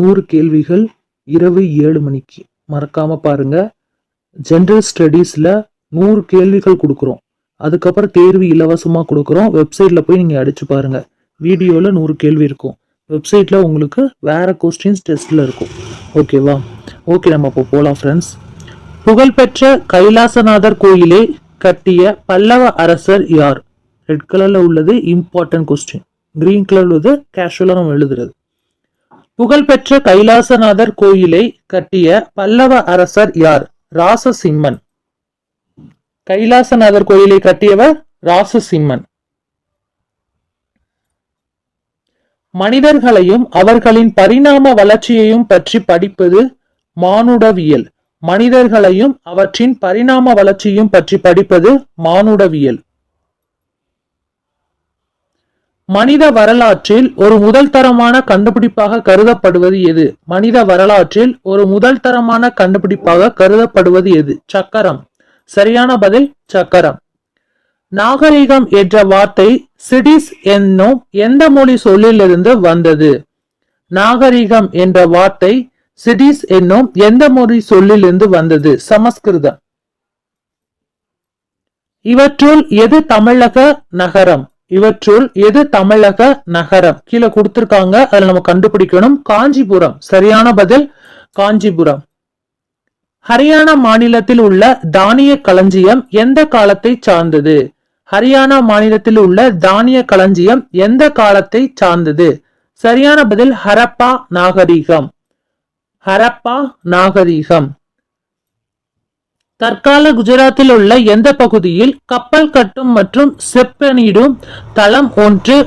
நூறு கேள்விகள் இரவு ஏழு மணிக்கு. மறக்காம பாருங்க. ஜென்ரல் ஸ்டடீஸ்ல நூறு கேள்விகள் கொடுக்குறோம். அதுக்கப்புறம் தேர்வு இலவசமாக கொடுக்குறோம். வெப்சைட்ல போய் நீங்க அடிச்சு பாருங்க. வீடியோல நூறு கேள்வி இருக்கும். வெப்சைட்ல உங்களுக்கு வேற கொஸ்டின்ஸ் டெஸ்ட்ல இருக்கும். ஓகேவா ஓகே நம்ம இப்போ போலாம் ஃப்ரெண்ட்ஸ் புகழ்பெற்ற கைலாசநாதர் கோயிலே கட்டிய பல்லவ அரசர் யார்? ரெட் கலர்ல உள்ளது இம்பார்ட்டன்ட் கொஸ்டின் கிரீன் கலர் உள்ளது கேஷுவலாக நம்ம எழுதுறது. புகழ்பெற்ற கைலாசநாதர் கோயிலை கட்டிய பல்லவ அரசர் யார்? ராசசிம்மன். கைலாசநாதர் கோயிலை கட்டியவர் ராசசிம்மன். மனிதர்களையும் அவர்களின் பரிணாம வளர்ச்சியையும் பற்றி படிப்பது மானுடவியல். மனிதர்களையும் அவற்றின் பரிணாம வளர்ச்சியும் பற்றி படிப்பது மானுடவியல். மனித வரலாற்றில் ஒரு முதல் தரமான கண்டுபிடிப்பாக கருதப்படுவது எது? மனித வரலாற்றில் ஒரு முதல் தரமான கண்டுபிடிப்பாக கருதப்படுவது எது? சக்கரம். சரியான பதில் சக்கரம். நாகரிகம் என்ற வார்த்தை சிடிஸ் என்னும் எந்த மொழி சொல்லிலிருந்து வந்தது? நாகரிகம் என்ற வார்த்தை சிடிஸ் என்னும் எந்த மொழி சொல்லிலிருந்து வந்தது? சமஸ்கிருதம். இவற்றுள் எது தமிழக நகரம்? இவற்றுள் எது தமிழக நகரம்? கீழே கொடுத்திருக்காங்க. அதுல நம்ம கண்டுபிடிக்கணும். காஞ்சிபுரம். சரியான பதில் காஞ்சிபுரம். ஹரியானா மாநிலத்தில் உள்ள தானிய களஞ்சியம் எந்த காலத்தை சார்ந்தது? ஹரியானா மாநிலத்தில் உள்ள தானிய களஞ்சியம் எந்த காலத்தை சார்ந்தது? சரியான பதில் ஹரப்பா நாகரிகம். ஹரப்பா நாகரிகம். தற்கால குஜராத்தில் உள்ள எந்த பகுதியில் கப்பல் கட்டும் மற்றும் செப்பனிடும் தளம் ஒன்று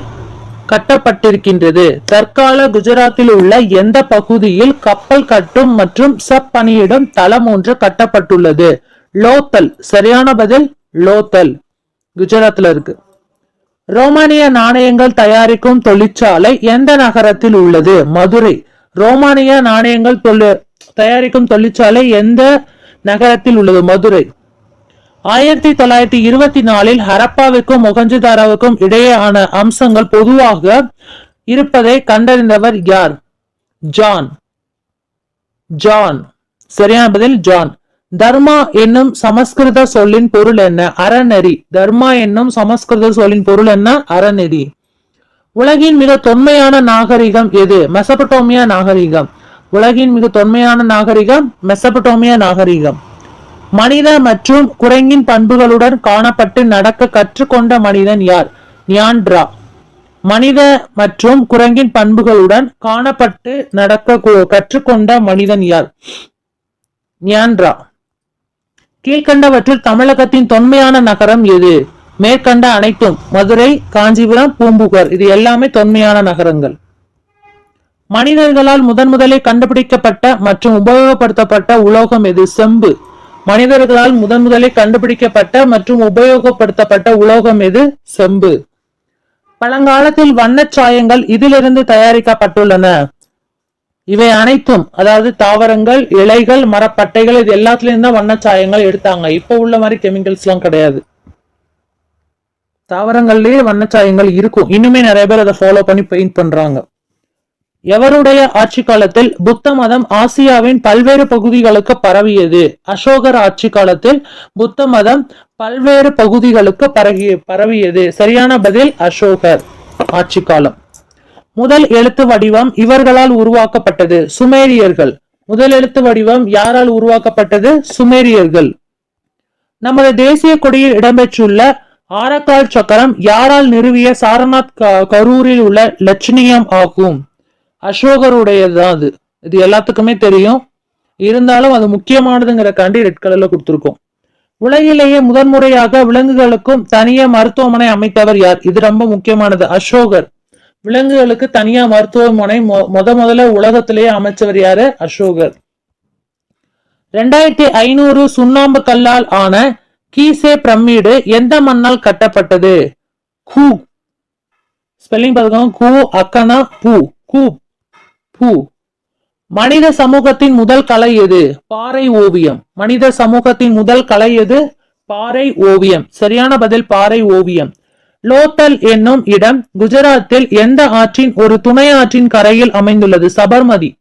கட்டப்பட்டிருக்கின்றது. தற்கால குஜராத்தில் உள்ள எந்த பகுதியில் கப்பல் கட்டும் மற்றும் செப்பணியிடும் தளம் ஒன்று கட்டப்பட்டுள்ளது? லோத்தல். சரியான பதில் லோத்தல். குஜராத்தில் இருக்கு. ரோமானிய நாணயங்கள் தயாரிக்கும் தொழிற்சாலை எந்த நகரத்தில் உள்ளது? மதுரை. ரோமானிய நாணயங்கள் தொழில் தயாரிக்கும் தொழிற்சாலை எந்த நகரத்தில் உள்ளது? மதுரை. ஆயிரத்தி தொள்ளாயிரத்தி இருபத்தி நாலில் ஹரப்பாவுக்கும் முகஞ்சுதாராவுக்கும் இடையேயான அம்சங்கள் பொதுவாக இருப்பதை கண்டறிந்தவர் யார்? ஜான். ஜான். சரியான பதில் ஜான். தர்மா என்னும் சமஸ்கிருத சொல்லின் பொருள் என்ன? அறநெறி. தர்மா என்னும் சமஸ்கிருத சொல்லின் பொருள் என்ன? அறநெறி. உலகின் மிக தொன்மையான நாகரிகம் எது? மெசபட்டோமியா நாகரிகம். உலகின் மிக தொன்மையான நாகரிகம் மெசபட்டோமியா நாகரிகம். மனித மற்றும் குரங்கின் பண்புகளுடன் காணப்பட்டு நடக்க கற்றுக்கொண்ட மனிதன் யார்? நியான்ட்ரா மனித மற்றும் குரங்கின் பண்புகளுடன் காணப்பட்டு நடக்க கற்றுக்கொண்ட மனிதன் யார்? நியான்ட்ரா கீழ்கண்டவற்றில் தமிழகத்தின் தொன்மையான நகரம் எது? மேற்கண்ட அனைத்தும் மதுரை காஞ்சிபுரம் பூம்புகார். இது எல்லாமே தொன்மையான நகரங்கள். மனிதர்களால் முதன் முதலே கண்டுபிடிக்கப்பட்ட மற்றும் உபயோகப்படுத்தப்பட்ட உலோகம் எது? செம்பு. மனிதர்களால் முதன் முதலே கண்டுபிடிக்கப்பட்ட மற்றும் உபயோகப்படுத்தப்பட்ட உலோகம் எது? செம்பு. பழங்காலத்தில் வண்ணச்சாயங்கள் இதிலிருந்து தயாரிக்கப்பட்டுள்ளன. இவை அனைத்தும் அதாவது தாவரங்கள் இலைகள் மரப்பட்டைகள் இது எல்லாத்துலேயும் தான் வண்ணச்சாயங்கள் எடுத்தாங்க. இப்போ உள்ள மாதிரி கெமிக்கல்ஸ்லாம் கிடையாது. தாவரங்கள்லயே வண்ணச்சாயங்கள் இருக்கும். இன்னுமே நிறைய பேர் அதை ஃபாலோ பண்ணி பெயிண்ட் பண்றாங்க. எவருடைய ஆட்சி காலத்தில் புத்த மதம் ஆசியாவின் பல்வேறு பகுதிகளுக்கு பரவியது? அசோகர் ஆட்சி காலத்தில் புத்த மதம் பல்வேறு பகுதிகளுக்கு பரவிய பரவியது. சரியான பதில் அசோகர் ஆட்சி காலம். முதல் எழுத்து வடிவம் இவர்களால் உருவாக்கப்பட்டது சுமேரியர்கள். முதல் எழுத்து வடிவம் யாரால் உருவாக்கப்பட்டது? சுமேரியர்கள். நமது தேசிய கொடியில் இடம்பெற்றுள்ள ஆரக்கால் சக்கரம் யாரால் நிறுவிய சாரநாத் க- கரூரில் உள்ள லட்சணியம் ஆகும்? அசோகருடையதுதான் அது? இது எல்லாத்துக்குமே தெரியும். இருந்தாலும் அது முக்கியமானதுங்கிறக்காண்டி ரெட் கலர்ல கொடுத்துருக்கோம். உலகிலேயே முதன்முறையாக விலங்குகளுக்கும் தனிய மருத்துவமனை அமைத்தவர் யார்? இது ரொம்ப முக்கியமானது. அசோகர். விலங்குகளுக்கு தனியா மருத்துவமனை மொ- முத முதல்ல உலகத்திலேயே அமைச்சவர் யாரு? அசோகர். ரெண்டாயிரத்தி ஐநூறு சுண்ணாம்பு கல்லால் ஆன கீசே பிரமிடு எந்த மண்ணால் கட்டப்பட்டது? கூ. ஸ்பெல்லிங் பார்த்துக்கோங்க கூ அக்கனா பூ. கூ. பூ. மனித சமூகத்தின் முதல் கலை எது? பாறை ஓவியம். மனித சமூகத்தின் முதல் கலை எது? பாறை ஓவியம். சரியான பதில் பாறை ஓவியம். லோத்தல் என்னும் இடம் குஜராத்தில் எந்த ஆற்றின் ஒரு துணை ஆற்றின் கரையில் அமைந்துள்ளது? சபர்மதி.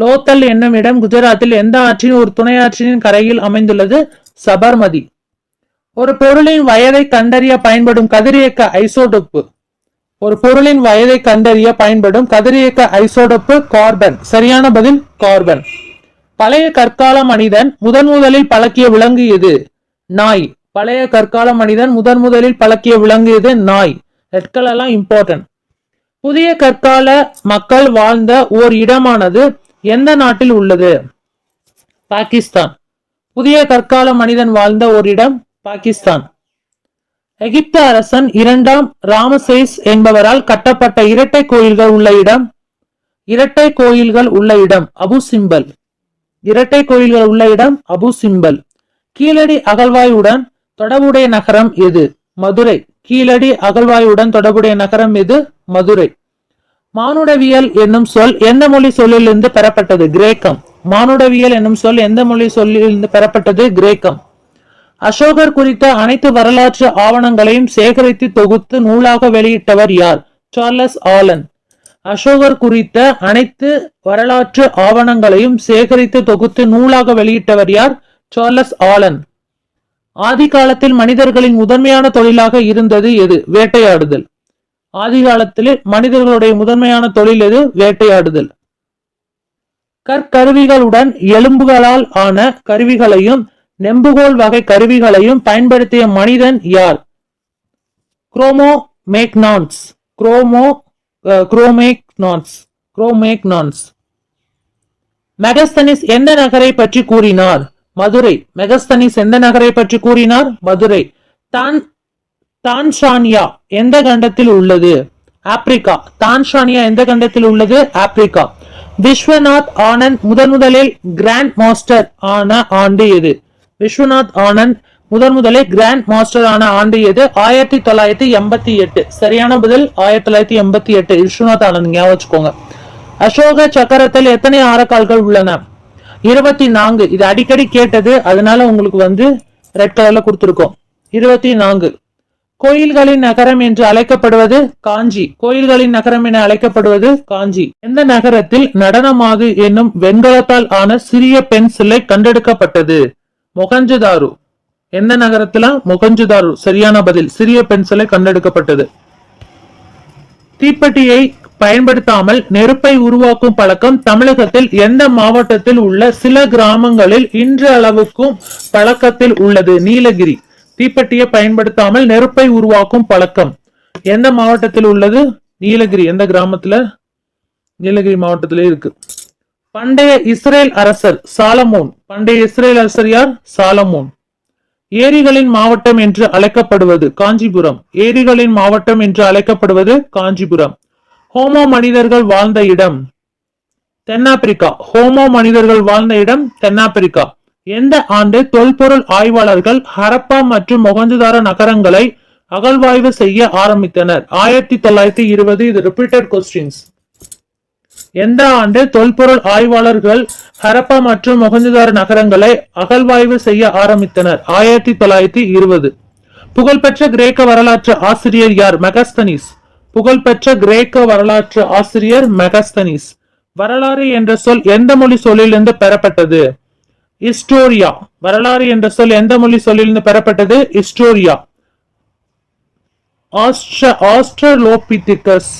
லோத்தல் என்னும் இடம் குஜராத்தில் எந்த ஆற்றின் ஒரு துணை ஆற்றின் கரையில் அமைந்துள்ளது? சபர்மதி. ஒரு பொருளின் வயதை கண்டறிய பயன்படும் கதிரியக்க ஐசோடோப்பு. ஒரு பொருளின் வயதை கண்டறிய பயன்படும் கதிரியக்க ஐசோடோப்பு கார்பன். சரியான பதில் கார்பன். பழைய கற்கால மனிதன் முதன் முதலில் பழக்கிய விலங்கு எது? நாய். பழைய கற்கால மனிதன் முதன் முதலில் பழக்கிய விலங்கு எது? நாய். ரெட்கள் எல்லாம் இம்பார்ட்டன்ட் புதிய கற்கால மக்கள் வாழ்ந்த ஓர் இடமானது எந்த நாட்டில் உள்ளது? பாகிஸ்தான். புதிய கற்கால மனிதன் வாழ்ந்த ஒரு இடம் பாகிஸ்தான். எகிப்து அரசன் இரண்டாம் ராமசேஸ் என்பவரால் கட்டப்பட்ட இரட்டை கோயில்கள் உள்ள இடம் இரட்டை கோயில்கள் உள்ள இடம் அபு சிம்பல். இரட்டை கோயில்கள் உள்ள இடம் அபு சிம்பல். கீழடி அகழ்வாயுடன் தொடர்புடைய நகரம் எது? மதுரை. கீழடி அகழ்வாயுடன் தொடர்புடைய நகரம் எது? மதுரை. மானுடவியல் என்னும் சொல் எந்த மொழி சொல்லிலிருந்து பெறப்பட்டது? கிரேக்கம். மானுடவியல் என்னும் சொல் எந்த மொழி சொல்லிலிருந்து பெறப்பட்டது? கிரேக்கம். அசோகர் குறித்த அனைத்து வரலாற்று ஆவணங்களையும் சேகரித்து தொகுத்து நூலாக வெளியிட்டவர் யார்? Charles Allen. அசோகர் குறித்த அனைத்து வரலாற்று ஆவணங்களையும் சேகரித்து தொகுத்து நூலாக வெளியிட்டவர் யார்? Charles Alan. ஆதி காலத்தில் மனிதர்களின் முதன்மையான தொழிலாக இருந்தது எது? வேட்டையாடுதல். ஆதி காலத்தில் மனிதர்களுடைய முதன்மையான தொழில் எது? வேட்டையாடுதல். கற்கருவிகளுடன் எலும்புகளால் ஆன கருவிகளையும் நெம்புகோல் வகை கருவிகளையும் பயன்படுத்திய மனிதன் யார்? Cro-Magnons Cro Cro-Magnons Cro-Magnons Megasthenes எந்த நகரை பற்றி கூறினார்? மதுரை. மெகஸ்தனிஸ் எந்த நகரை பற்றி கூறினார்? மதுரை. தான் தான்சானியா எந்த கண்டத்தில் உள்ளது? ஆப்பிரிக்கா. தான்சானியா எந்த கண்டத்தில் உள்ளது? ஆப்பிரிக்கா. விஸ்வநாத் ஆனந்த் முதன் முதலில் கிராண்ட் மாஸ்டர் ஆன ஆண்டு எது? விஸ்வநாத் ஆனந்த் முதன் முதலே கிராண்ட் மாஸ்டர் ஆன ஆண்டு எது ஆயிரத்தி தொள்ளாயிரத்தி எண்பத்தி எட்டு. சரியான பதில் ஆயிரத்தி தொள்ளாயிரத்தி எண்பத்தி எட்டு. விஸ்வநாத் ஆனந்த் ஞாபகம் வச்சுக்கோங்க. அசோக சக்கரத்தில் எத்தனை ஆரக்கால்கள் உள்ளன? இருபத்தி நான்கு. இது அடிக்கடி கேட்டது அதனால உங்களுக்கு வந்து ரெட் கலர்ல கொடுத்துருக்கோம். இருபத்தி நான்கு. கோயில்களின் நகரம் என்று அழைக்கப்படுவது காஞ்சி. கோயில்களின் நகரம் என அழைக்கப்படுவது காஞ்சி. எந்த நகரத்தில் நடனமாகு என்னும் வெண்கலத்தால் ஆன சிறிய பெண் சிலை கண்டெடுக்கப்பட்டது? மொகஞ்சுதாரு. எந்த நகரத்துல? மொகஞ்சுதாரு. சரியான பதில். சிறிய பென்சிலை கண்டெடுக்கப்பட்டது. தீப்பெட்டியை பயன்படுத்தாமல் நெருப்பை உருவாக்கும் பழக்கம் தமிழகத்தில் எந்த மாவட்டத்தில் உள்ள சில கிராமங்களில் இன்று அளவுக்கும் பழக்கத்தில் உள்ளது. நீலகிரி. தீப்பெட்டியை பயன்படுத்தாமல் நெருப்பை உருவாக்கும் பழக்கம் எந்த மாவட்டத்தில் உள்ளது? நீலகிரி. எந்த கிராமத்துல? நீலகிரி மாவட்டத்திலே இருக்கு. பண்டைய இஸ்ரேல் அரசர் சாலமோன். பண்டைய இஸ்ரேல் அரசர் யார்? சாலமோன். ஏரிகளின் மாவட்டம் என்று அழைக்கப்படுவது காஞ்சிபுரம். ஏரிகளின் மாவட்டம் என்று அழைக்கப்படுவது காஞ்சிபுரம். ஹோமோ மனிதர்கள் வாழ்ந்த இடம் தென்னாப்பிரிக்கா. ஹோமோ மனிதர்கள் வாழ்ந்த இடம் தென்னாப்பிரிக்கா. எந்த ஆண்டு தொல்பொருள் ஆய்வாளர்கள் ஹரப்பா மற்றும் மொகஞ்சதார நகரங்களை அகழ்வாய்வு செய்ய ஆரம்பித்தனர்? ஆயிரத்தி தொள்ளாயிரத்தி இருபது இது ரிப்பீட்டட் கொஸ்டின்ஸ் எந்த ஆண்டு தொல்பொருள் ஆய்வாளர்கள் ஹரப்பா மற்றும் மொகஞ்சதார் நகரங்களை அகழ்வாய்வு செய்ய ஆரம்பித்தனர்? ஆயிரத்தி தொள்ளாயிரத்தி இருபது. புகழ்பெற்ற கிரேக்க வரலாற்று ஆசிரியர் யார்? மெகஸ்தனிஸ். புகழ்பெற்ற கிரேக்க வரலாற்று ஆசிரியர் மெகஸ்தனிஸ். வரலாறு என்ற சொல் எந்த மொழி சொல்லிலிருந்து பெறப்பட்டது? இஸ்டோரியா. வரலாறு என்ற சொல் எந்த மொழி சொல்லிலிருந்து பெறப்பட்டது? இஸ்டோரியா. ஆஸ்ட்ர ஆஸ்ட்ரலோபிதிகஸ்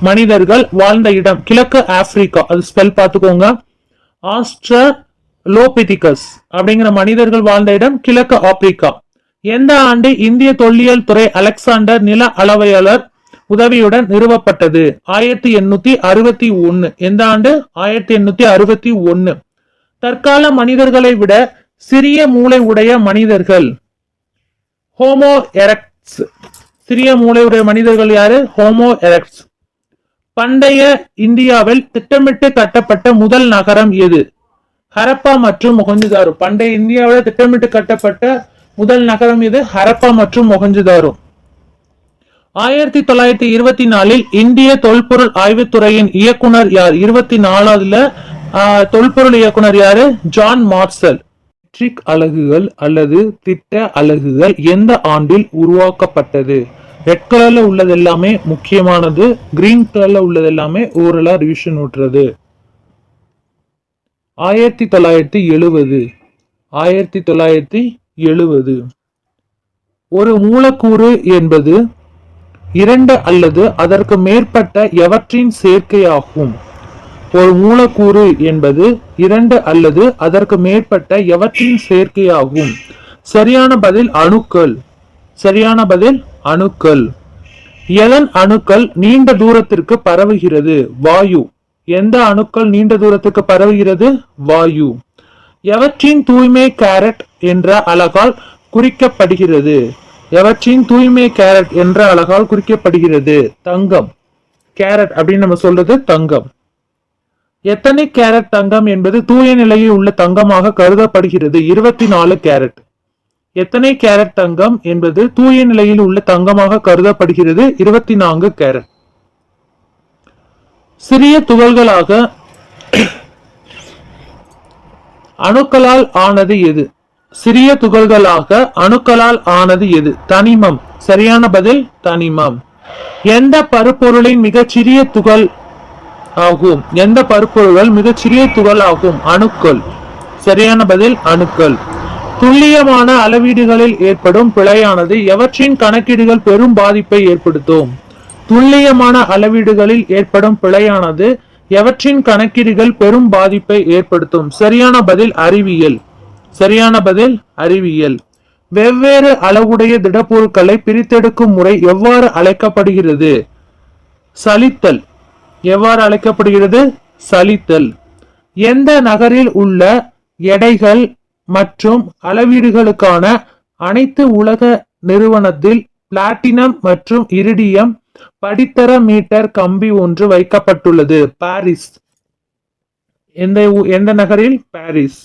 மனிதர்கள் வாழ்ந்த இடம் கிழக்கு ஆப்பிரிக்கா அது ஸ்பெல் பார்த்துக்கோங்க. ஆஸ்ட்ரலோபிதிகஸ் அப்படிங்கிற மனிதர்கள் வாழ்ந்த இடம் கிழக்கு ஆப்பிரிக்கா. எந்த ஆண்டு இந்திய தொல்லியல் துறை அலெக்சாண்டர் நில அளவையாளர் உதவியுடன் நிறுவப்பட்டது? ஆயிரத்தி எண்ணூத்தி அறுபத்தி ஒன்னு. எந்த ஆண்டு? ஆயிரத்தி எண்ணூத்தி அறுபத்தி ஒன்னு. தற்கால மனிதர்களை விட சிறிய மூளை உடைய மனிதர்கள். Homo erectus. சிறிய மூளை உடைய மனிதர்கள் யாரு? Homo erectus. பண்டைய இந்தியாவில் திட்டமிட்டு கட்டப்பட்ட முதல் நகரம் எது? ஹரப்பா மற்றும் மொகஞ்சுதாரு. பண்டைய இந்தியாவில் திட்டமிட்டு கட்டப்பட்ட முதல் நகரம் எது? ஹரப்பா மற்றும் மொகஞ்சுதாரு. ஆயிரத்தி தொள்ளாயிரத்தி இருபத்தி நாலில் இந்திய தொல்பொருள் ஆய்வுத்துறையின் இயக்குனர் யார்? இருபத்தி நாலாவதுல தொல்பொருள் இயக்குனர் யாரு? John marshal. மெட்ரிக் அலகுகள் அல்லது திட்ட அலகுகள் எந்த ஆண்டில் உருவாக்கப்பட்டது? ரெட் கலர்ல உள்ளது எல்லாமே முக்கியமானது. கிரீன் கலர்ல உள்ளது எல்லாமே ஓரலா ரிவிஷன் ஓட்டுறது. ஆயிரத்தி தொள்ளாயிரத்தி எழுவது ஆயிரத்தி தொள்ளாயிரத்தி எழுவது ஒரு மூலக்கூறு என்பது இரண்டு அல்லது அதற்கு மேற்பட்ட எவற்றின் சேர்க்கையாகும்? ஒரு மூலக்கூறு என்பது இரண்டு அல்லது அதற்கு மேற்பட்ட எவற்றின் சேர்க்கையாகும்? சரியான பதில் அணுக்கள். சரியான பதில் அணுக்கள். எதன் அணுக்கள் நீண்ட தூரத்திற்கு பரவுகிறது. வாயு. எந்த அணுக்கள் நீண்ட தூரத்துக்கு பரவுகிறது? வாயு. எவற்றின் தூய்மை கேரட் என்ற அழகால் குறிக்கப்படுகிறது. எவற்றின் தூய்மை கேரட் என்ற அழகால் குறிக்கப்படுகிறது? தங்கம். கேரட் அப்படின்னு நம்ம சொல்றது தங்கம். எத்தனை கேரட் தங்கம் என்பது தூய நிலையில் உள்ள தங்கமாக கருதப்படுகிறது? இருபத்தி நாலு கேரட். எத்தனை கேரட் தங்கம் என்பது தூய நிலையில் உள்ள தங்கமாக கருதப்படுகிறது. இருபத்தி நான்கு கேரட். சிறிய துகள்களாக அணுக்களால் ஆனது எது? சிறிய துகள்களாக அணுக்களால் ஆனது எது? தனிமம். சரியான பதில் தனிமம். எந்த பருப்பொருளின் மிகச்சிறிய துகள் ஆகும்? எந்த பருப்பொருள்கள் மிகச்சிறிய துகள் ஆகும்? அணுக்கள். சரியான பதில் அணுக்கள். துல்லியமான அளவீடுகளில் ஏற்படும் பிழையானது எவற்றின் கணக்கீடுகள் பெரும் பாதிப்பை ஏற்படுத்தும்? துல்லியமான அளவீடுகளில் ஏற்படும் பிழையானது எவற்றின் கணக்கீடுகள் பெரும் பாதிப்பை ஏற்படுத்தும்? சரியான பதில் அறிவியல். சரியான பதில் அறிவியல். வெவ்வேறு அளவுடைய திடப்பொருட்களை பிரித்தெடுக்கும் முறை எவ்வாறு அழைக்கப்படுகிறது? சலித்தல். எவ்வாறு அழைக்கப்படுகிறது? சலித்தல். எந்த நகரில் உள்ள எடைகள் மற்றும் அளவீடுகளுக்கான அனைத்து உலக நிறுவனத்தில் பிளாட்டினம் மற்றும் இரிடியம் படித்தர மீட்டர் கம்பி ஒன்று வைக்கப்பட்டுள்ளது. பாரிஸ். எந்த எந்த நகரில்? பாரிஸ்.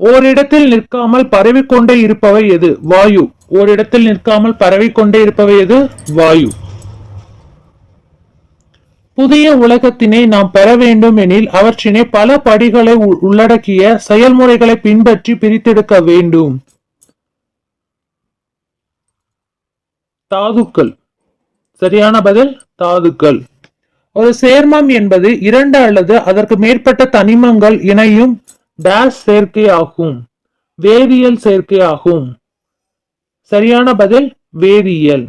ஓரிடத்தில் நிற்காமல் பரவிக்கொண்டே இருப்பவை எது? வாயு. ஓரிடத்தில் நிற்காமல் பரவிக்கொண்டே இருப்பவை எது? வாயு. புதிய உலகத்தினை நாம் பெற வேண்டும் எனில் அவற்றினை பல படிகளை உள்ளடக்கிய செயல்முறைகளை பின்பற்றி பிரித்தெடுக்க வேண்டும். தாதுக்கள். சரியான பதில்? தாதுக்கள். ஒரு சேர்மம் என்பது இரண்டு அல்லது அதற்கு மேற்பட்ட தனிமங்கள் இணையும் டேஷ் சேர்க்கை ஆகும் வேதியியல் சேர்க்கை ஆகும் சரியான பதில்? வேதியியல்.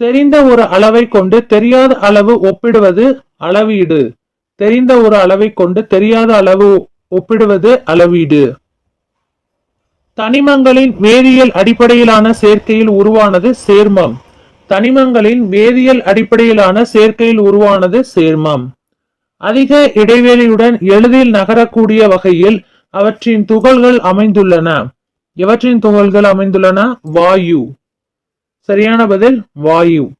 தெரிந்த ஒரு அளவை கொண்டு தெரியாத அளவு ஒப்பிடுவது அளவீடு. தெரிந்த ஒரு அளவை கொண்டு தெரியாத அளவு ஒப்பிடுவது அளவீடு. தனிமங்களின் வேதியியல் அடிப்படையிலான சேர்க்கையில் உருவானது சேர்மம். தனிமங்களின் வேதியியல் அடிப்படையிலான சேர்க்கையில் உருவானது சேர்மம். அதிக இடைவெளியுடன் எளிதில் நகரக்கூடிய வகையில் அவற்றின் துகள்கள் அமைந்துள்ளன. எவற்றின் துகள்கள் அமைந்துள்ளன? வாயு. சரியான பதில் வாயு.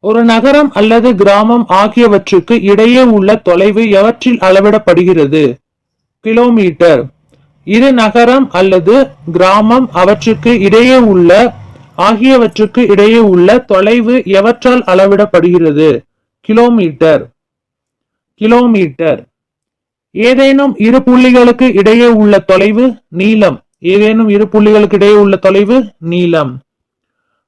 ஒரு நகரம் அல்லது கிராமம் ஆகியவற்றுக்கு இடையே உள்ள தொலைவு எவற்றில் அளவிடப்படுகிறது? கிலோமீட்டர். இரு நகரம் அல்லது கிராமம் அவற்றுக்கு இடையே உள்ள ஆகியவற்றுக்கு இடையே உள்ள தொலைவு எவற்றால் அளவிடப்படுகிறது? கிலோமீட்டர். கிலோமீட்டர். ஏதேனும் இரு புள்ளிகளுக்கு இடையே உள்ள தொலைவு நீளம். ஏதேனும் இரு புள்ளிகளுக்கு இடையே உள்ள தொலைவு நீளம்.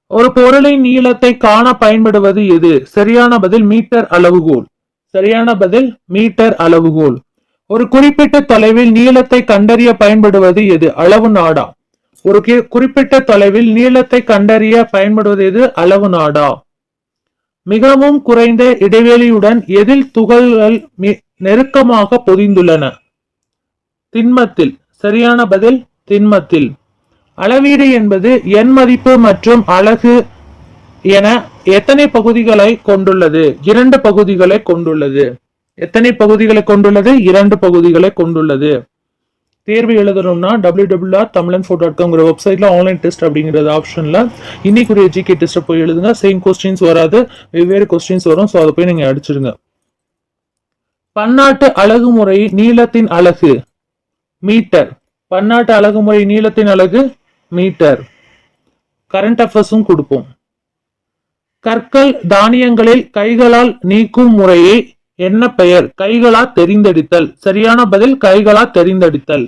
ஒரு பொருளின் நீளத்தை காண பயன்படுவது எது? சரியான பதில் மீட்டர் அளவுகோல். சரியான பதில் மீட்டர் அளவுகோல். ஒரு குறிப்பிட்ட தொலைவில் நீளத்தை கண்டறிய பயன்படுவது எது? அளவு நாடா. ஒரு குறிப்பிட்ட தொலைவில் நீளத்தை கண்டறிய பயன்படுவது எது? அளவு நாடா. மிகவும் குறைந்த இடைவெளியுடன் எதில் துகள்கள் நெருக்கமாக பொதிந்துள்ளன? திண்மத்தில். சரியான பதில் திண்மத்தில். அளவீடு என்பது எண் மதிப்பு மற்றும் அலகு என எத்தனை பகுதிகளை கொண்டுள்ளது? இரண்டு பகுதிகளை கொண்டுள்ளது. எத்தனை பகுதிகளை கொண்டுள்ளது? இரண்டு பகுதிகளை கொண்டுள்ளது. தேர்வு எழுதணும்னா W W R Tamilan four dot காம்ங்கிற online test அப்படிங்கிறது ஆப்ஷன்ல இன்னைக்குரிய ஜிகே டெஸ்ட்டை போய் எழுதுங்க. சேம் கொஸ்டின்ஸ் வராது. வெவ்வேறு கொஸ்டின்ஸ் வரும். ஸோ அதை போய் நீங்கள் அடிச்சிடுங்க. பன்னாட்டு அழகுமுறை நீளத்தின் அழகு மீட்டர் பன்னாட்டு அழகுமுறை நீளத்தின் அழகு மீட்டர். கரண்ட் அஃபர்ஸும் கொடுப்போம். கற்கள் தானியங்களில் கைகளால் நீக்கும் முறையை என்ன பெயர்? கைகளா தெரிந்தெடுத்தல். சரியான பதில் கைகளா தெரிந்தெடுத்தல்.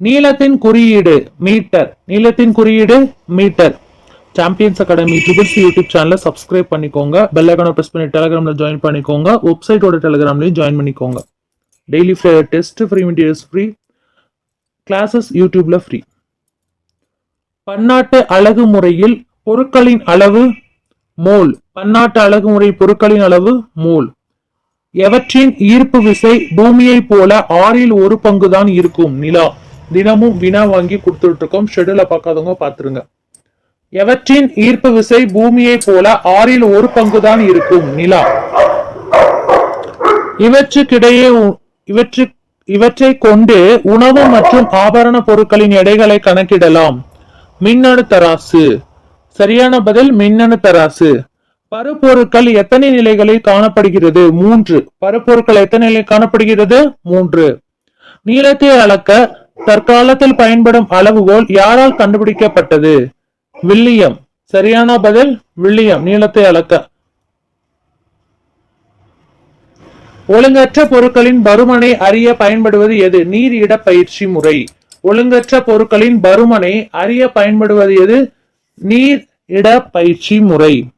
நீளத்தின் குறியீடு மீட்டர். நீளத்தின் குறியீடு metre. Champions academy triples YouTube சேனலை சப்ஸ்கிரைப் பண்ணிக்கோங்க. பெல் ஐக்கானை ப்ரெஸ் பண்ணி டெலகிராமில் ஜாயின் பண்ணிக்கோங்க. வெப்சைட்டோட டெலகிராம்லையும் ஜாயின் பண்ணிக்கோங்க. Daily test free materials free classes யூடியூப்ல ஃப்ரீ பன்னாட்டு அழகு முறையில் பொருட்களின் அளவு மோல். பன்னாட்டு அழகு முறை பொருட்களின் அளவு மோல். எவற்றின் ஈர்ப்பு விசை பூமியைப் போல ஆறில் ஒரு பங்கு தான் இருக்கும்? நிலா. தினமும் வினா வாங்கி கொடுத்துட்டு இருக்கோம் ஷெடியூல பார்க்காதவங்க பார்த்துருங்க. எவற்றின் ஈர்ப்பு விசை பூமியைப் போல ஆறில் ஒரு பங்கு தான் இருக்கும்? நிலா. இவற்றுக்கிடையே இவற்று இவற்றை கொண்டு உணவு மற்றும் ஆபரண பொருட்களின் எடைகளை கணக்கிடலாம். மின்னணு தராசு. சரியான பதில் மின்னணு தராசு. பருப்பொருட்கள் எத்தனை நிலைகளில் காணப்படுகிறது? மூன்று. பருப்பொருட்கள் எத்தனை நிலை காணப்படுகிறது? மூன்று. நீளத்தை அளக்க தற்காலத்தில் பயன்படும் அளவுகோல் யாரால் கண்டுபிடிக்கப்பட்டது? வில்லியம். சரியான பதில் வில்லியம். நீளத்தை அளக்க. ஒழுங்கற்ற பொருட்களின் பருமனை அறிய பயன்படுவது எது? நீர் இட பயிற்சி முறை. ஒழுங்கற்ற பொருட்களின் பருமனை அறிய பயன்படுவது எது? நீர் இட பயிற்சி முறை.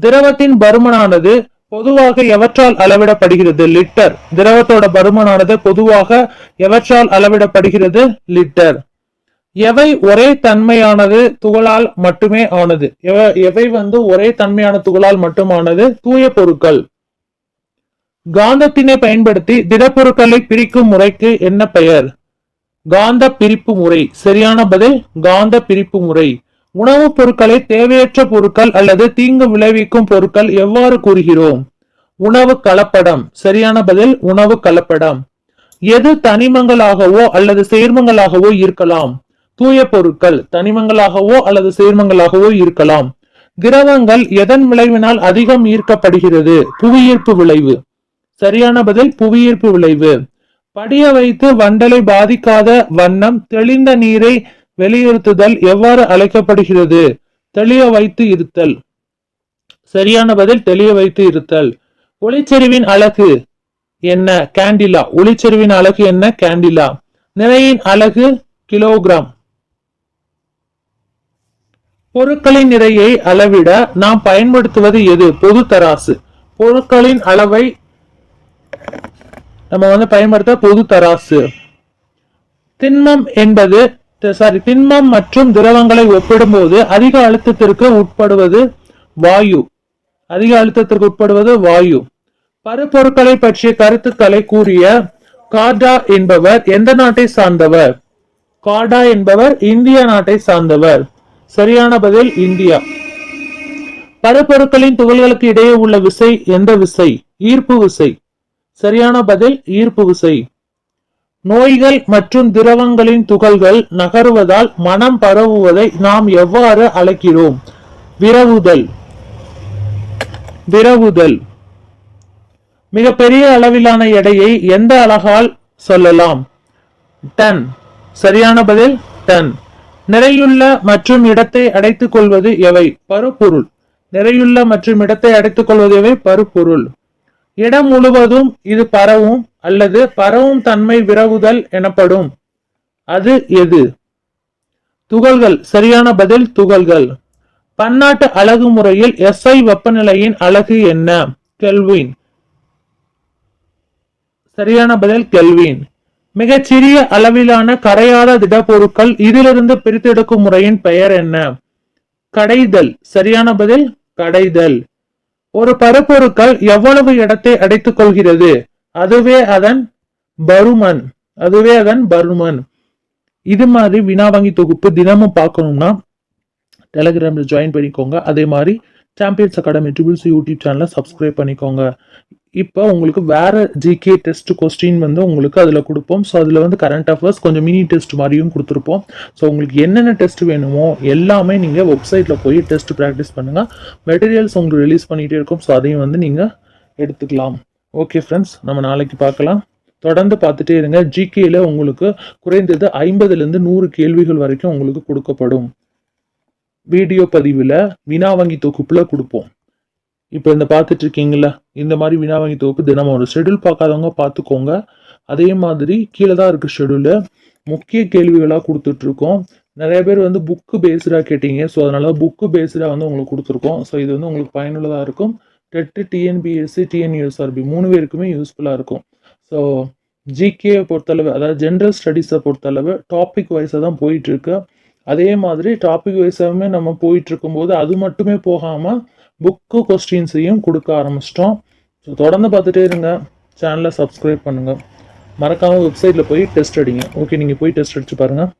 திரவத்தின் பருமனானது பொதுவாக எவற்றால் அளவிடப்படுகிறது? லிட்டர். திரவத்தோட பருமனானது பொதுவாக எவற்றால் அளவிடப்படுகிறது? லிட்டர். எவை ஒரே தன்மையானது? துகளால் மட்டுமே ஆனது. எவ- எவை வந்து ஒரே தன்மையான துகளால் மட்டுமானது? தூய பொருட்கள். காந்தத்தினை பயன்படுத்தி திடப்பொருட்களை பிரிக்கும் முறைக்கு என்ன பெயர்? காந்த பிரிப்பு முறை. சரியான பதில்? காந்த பிரிப்பு முறை. உணவுப் பொருட்களை தேவையற்ற பொருட்கள் அல்லது தீங்கு விளைவிக்கும் பொருட்கள் எவ்வாறு கூறுகிறோம்? உணவு கலப்படம். சரியான பதில் உணவு கலப்படம். எது தனிமங்களாகவோ அல்லது சேர்மங்களாகவோ இருக்கலாம். தூய பொருட்கள் தனிமங்களாகவோ அல்லது சேர்மங்களாகவோ இருக்கலாம். திரவங்கள் எதன் விளைவினால் அதிகம் ஈர்க்கப்படுகிறது? புவியீர்ப்பு விளைவு. சரியான பதில் புவியீர்ப்பு விளைவு. படிய வைத்து வண்டலை பாதிக்காத வண்ணம் தெளிந்த நீரை வெளியிருத்துதல் எவ்வாறு அழைக்கப்படுகிறது? தெளிய வைத்து இருத்தல். சரியான பதில் தெளிய வைத்து இருத்தல். ஒளிச்செறிவின் அழகு என்ன? கேண்டிலா ஒளிச்செறிவின் அழகு என்ன? கேண்டிலா நிறையின் அழகு கிலோகிராம் பொருட்களின் நிறையை அளவிட நாம் பயன்படுத்துவது எது? பொது தராசு பொருட்களின் அளவை நம்ம வந்து பயன்படுத்த பொது தராசு. திண்மம் என்பது சாரி திண்மம் மற்றும் திரவங்களை ஒப்பிடும்போது அதிக அழுத்தத்திற்கு உட்படுவது வாயு. அதிக அழுத்தத்திற்கு உட்படுவது வாயு. பருப்பொருட்களை பற்றிய கருத்துக்களை கூறிய கார்டா என்பவர் எந்த நாட்டை சார்ந்தவர்? கார்டா என்பவர் இந்திய நாட்டை சார்ந்தவர். சரியான பதில் இந்தியா. பருப்பொருட்களின் துகள்களுக்கு இடையே உள்ள விசை எந்த விசை? ஈர்ப்பு விசை. சரியான பதில் ஈர்ப்பு விசை. நோய்கள் மற்றும் திரவங்களின் துகள்கள் நகருவதால் மனம் பரவுவதை நாம் எவ்வாறு அழைக்கிறோம்? விரவுதல். விரவுதல். மிகப்பெரிய அளவிலான எடையை எந்த அழகால் சொல்லலாம்? டன். சரியான பதில் டன். நிறையுள்ள மற்றும் இடத்தை அடைத்துக் கொள்வது எவை? பருப்பொருள். நிறையுள்ள மற்றும் இடத்தை அடைத்துக் கொள்வது எவை? பருப்பொருள். இடம் முழுவதும் இது பரவும் அல்லது பரவும் தன்மை விரவுதல் எனப்படும். அது எது? துகள்கள். சரியான பதில் துகள்கள். பன்னாட்டு அழகு முறையில் எஸ்ஐ வெப்பநிலையின் அழகு என்ன? கெல்வின். சரியான பதில் கெல்வின். மிகச்சிறிய அளவிலான கரையாத திடப்பொருட்கள் இதிலிருந்து பிரித்தெடுக்கும் முறையின் பெயர் என்ன? கடைதல். சரியான பதில் கடைதல். ஒரு பரப்பொருட்கள் எவ்வளவு இடத்தை அடைத்துக் கொள்கிறது அதுவே அதன் பருமன். அதுவே அதன் பருமன். இது மாதிரி வினா வங்கி தொகுப்பு தினமும் பார்க்கணும்னா டெலிகிராம்ல ஜாயின் பண்ணிக்கோங்க. அதே மாதிரி சாம்பியன்ஸ் அகாடமி ட்ரிபிள்ஸ் யூடியூப் சேனலை சப்ஸ்கிரைப் பண்ணிக்கோங்க. இப்போ உங்களுக்கு வேறு ஜிகே டெஸ்ட் கொஸ்டின் வந்து உங்களுக்கு அதில் கொடுப்போம். ஸோ அதில் வந்து கரண்ட் அஃபேர்ஸ் கொஞ்சம் மினி டெஸ்ட் மாதிரியும் கொடுத்துருப்போம். ஸோ உங்களுக்கு என்னென்ன டெஸ்ட் வேணுமோ எல்லாமே நீங்கள் வெப்சைட்டில் போய் டெஸ்ட் ப்ராக்டிஸ் பண்ணுங்கள் மெட்டீரியல்ஸ் உங்களுக்கு ரிலீஸ் பண்ணிகிட்டே இருக்கும். ஸோ அதையும் வந்து நீங்கள் எடுத்துக்கலாம். ஓகே ஃப்ரெண்ட்ஸ் நம்ம நாளைக்கு பார்க்கலாம். தொடர்ந்து பார்த்துட்டே இருங்க. ஜிகேயில் உங்களுக்கு குறைந்தது ஐம்பதுலேருந்து நூறு கேள்விகள் வரைக்கும் உங்களுக்கு கொடுக்கப்படும். வீடியோ பதிவில் வினா வங்கி தொகுப்பில் கொடுப்போம். இப்போ இந்த பார்த்துட்டு இருக்கீங்களா இந்த மாதிரி வினாவங்கி தொகுப்பு தினமும் ஒரு ஷெடியூல் பார்க்காதவங்க பார்த்துக்கோங்க. அதே மாதிரி கீழே தான் இருக்குது ஷெடியூலு முக்கிய கேள்விகளாக கொடுத்துட்ருக்கோம் நிறைய பேர் வந்து புக்கு பேஸ்டாக கேட்டீங்க. ஸோ அதனால புக்கு பேஸ்டாக வந்து உங்களுக்கு கொடுத்துருக்கோம். ஸோ இது வந்து உங்களுக்கு பயனுள்ளதாக இருக்கும். டெட்டு டிஎன்பிஎஸ்சி டிஎன்யூஎஸ்ஆர்பி மூணு பேருக்குமே யூஸ்ஃபுல்லாக இருக்கும். ஸோ ஜிகே பொறுத்தளவு அதாவது ஜென்ரல் ஸ்டடீஸை பொறுத்தளவு டாபிக் வைஸாக தான் போயிட்டுருக்கு அதே மாதிரி டாபிக் வைஸாகவுமே நம்ம போயிட்டு இருக்கும்போது அது மட்டுமே போகாமல் புக்கு கொஸ்டின்ஸையும் கொடுக்க ஆரம்பிச்சிட்டோம். ஸோ தொடர்ந்து பார்த்துட்டே இருங்க. சேனலை சப்ஸ்கிரைப் பண்ணுங்கள் மறக்காமல் வெப்சைட்டில் போய் டெஸ்ட் அடிங்க. ஓகே நீங்கள் போய் டெஸ்ட் அடித்து பாருங்கள்